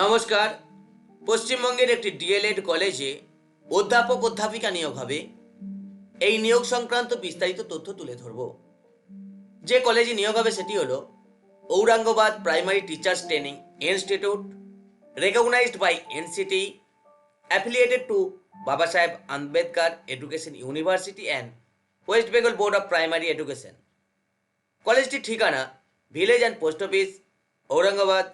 নমস্কার। পশ্চিমবঙ্গের একটি ডিএলএড কলেজে অধ্যাপক অধ্যাপিকা নিয়োগ হবে। এই নিয়োগ সংক্রান্ত বিস্তারিত তথ্য তুলে ধরব। যে কলেজে নিয়োগ হবে সেটি হলো Aurangabad primary teachers training institute, recognised by NCT, affiliated to Baba Saheb Ambedkar education university and West Bengal board of primary education. কলেজটির ঠিকানা village and post office, Aurangabad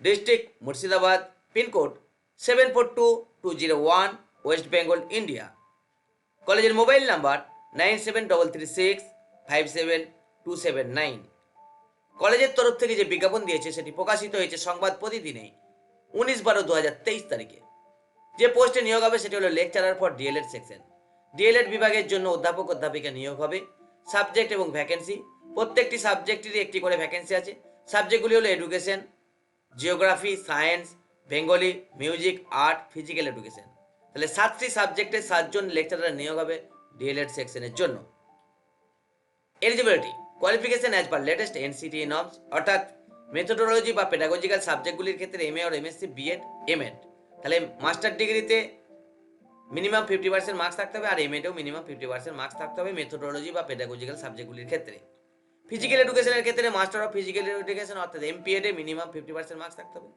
district Murshidabad pincode seven four two two zero one West Bengal India কলেজের mobile number nine seven double three six five seven two seven nine কলেজের তরফ থেকে যে বিজ্ঞাপন দিয়েছে, সেটি প্রকাশিত হয়েছে সংবাদ প্রতিদিনে উনিশ বারো দু হাজার তেইশ তারিখে। যে পোস্টে নিয়োগ হবে, সেটি হলো lecturer for DElEd section. DElEd বিভাগের জন্য অধ্যাপক অধ্যাপিকা নিয়োগ হবে। সাবজেক্ট এবং ভ্যাকেন্সি। প্রত্যেকটি সাবজেক্টেরই একটি করে ভ্যাকেন্সি আছে। সাবজেক্টগুলি হলো education geography, science, Bengali, music, art, physical education. তাহলে সাতটি সাবজেক্টে সাতজন লেকচারার নিয়োগ হবে ডিএলএড সেকশনের জন্য। Eligibility qualification as per latest NCT norms অর্থাৎ মেথোডোলজি বা পেডাগজিক্যাল সাবজেক্টগুলির ক্ষেত্রে এমএ আর এমএসসি বিএড এমএড তাহলে মাস্টার ডিগ্রিতে মিনিমাম ফিফটি পার্সেন্ট মার্কস থাকতে হবে আর এমএডেও মিনিমাম ফিফটি পার্সেন্ট মার্কস থাকতে হবে মেথোডোলজি বা পেডাগজিক্যাল সাবজেক্টগুলির ক্ষেত্রে। ফিজিক্যাল এডুকেশনের ক্ষেত্রে মাস্টার অফ ফিজিক্যাল এডুকেশন অর্থাৎ এমপিএডে মিনিমাম ফিফটি পার্সেন্ট মার্কস থাকতে হবে।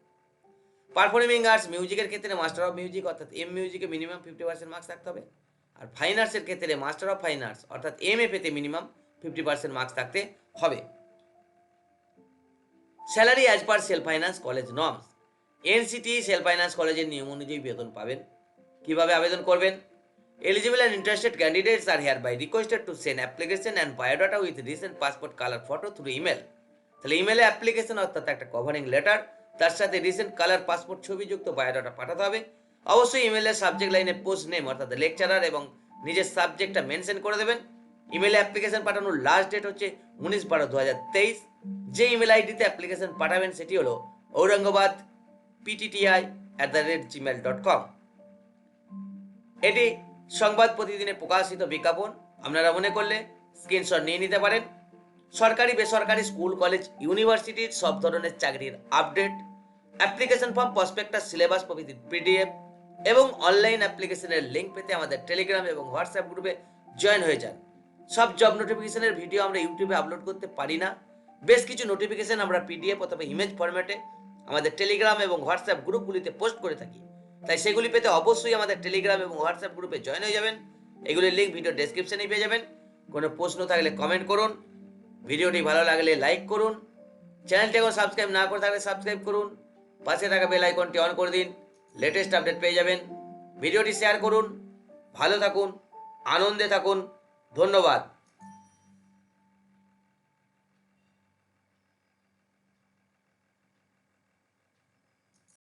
পারফর্মিং আর্টস মিউজিকের ক্ষেত্রে মাস্টার অফ মিউজিক অর্থাৎ এম মিউজিকে মিনিমাম ফিফটি পার্সেন্ট মার্কস থাকতে হবে। আর ফাইন আর্টসের ক্ষেত্রে মাস্টার অফ ফাইন আর্টস অর্থাৎ এম এ পেতে মিনিমাম ফিফটি পার্সেন্ট মার্কস থাকতে হবে। Salary as per self finance college norms NCT self finance কলেজের নিয়ম অনুযায়ী বেতন পাবেন। কীভাবে আবেদন করবেন? And interested candidates are hereby requested to send application and biodata with recent passport colour photo through email তাহলে ইমেলে অ্যাপ্লিকেশন অর্থাৎ একটা কভারিং লেটার তার সাথে রিসেন্ট কালার পাসপোর্ট ছবিযুক্ত বায়োডাটা পাঠাতে হবে। অবশ্যই ইমেলের সাবজেক্ট লাইনে পোস্ট নেম অর্থাৎ লেকচারার এবং নিজের সাবজেক্টটা মেনশন করে দেবেন। ইমেলে অ্যাপ্লিকেশন পাঠানোর লাস্ট ডেট হচ্ছে উনিশ বারো দু হাজার তেইশ। যে ইমেল আইডিতে অ্যাপ্লিকেশন পাঠাবেন সেটি হলো Aurangabad PTTI at the rate gmail dot com এটি সংবাদ প্রতিদিনে প্রকাশিত বিজ্ঞাপন আপনারা মনে করলে স্ক্রিনশট নিয়ে নিতে পারেন। সরকারি, বেসরকারি স্কুল কলেজ ইউনিভার্সিটির সব ধরনের চাকরির update application form prospectus syllabus প্রভৃতির পিডিএফ এবং অনলাইন অ্যাপ্লিকেশনের লিঙ্ক পেতে আমাদের টেলিগ্রাম এবং হোয়াটসঅ্যাপ গ্রুপে জয়েন হয়ে যান। সব জব নোটিফিকেশনের ভিডিও আমরা ইউটিউবে আপলোড করতে পারি না। বেশ কিছু নোটিফিকেশন আমরা পিডিএফ অথবা ইমেজ ফরম্যাটে আমাদের টেলিগ্রাম এবং হোয়াটসঅ্যাপ গ্রুপগুলিতে পোস্ট করে থাকি। তাই সেগুলি পেতে অবশ্যই আমাদের টেলিগ্রাম এবং হোয়াটসঅ্যাপ গ্রুপে জয়েন হয়ে যাবেন। এগুলির লিঙ্ক ভিডিও ডেসক্রিপশনে পেয়ে যাবেন। কোনো প্রশ্ন থাকলে কমেন্ট করুন। ভিডিওটি ভালো লাগলে লাইক করুন। চ্যানেলটি এখন সাবস্ক্রাইব না করে থাকলে সাবস্ক্রাইব করুন। পাশে থাকা বেল আইকনটি অন করে দিন। লেটেস্ট আপডেট পেয়ে যাবেন। ভিডিওটি শেয়ার করুন। ভালো থাকুন। আনন্দে থাকুন। ধন্যবাদ।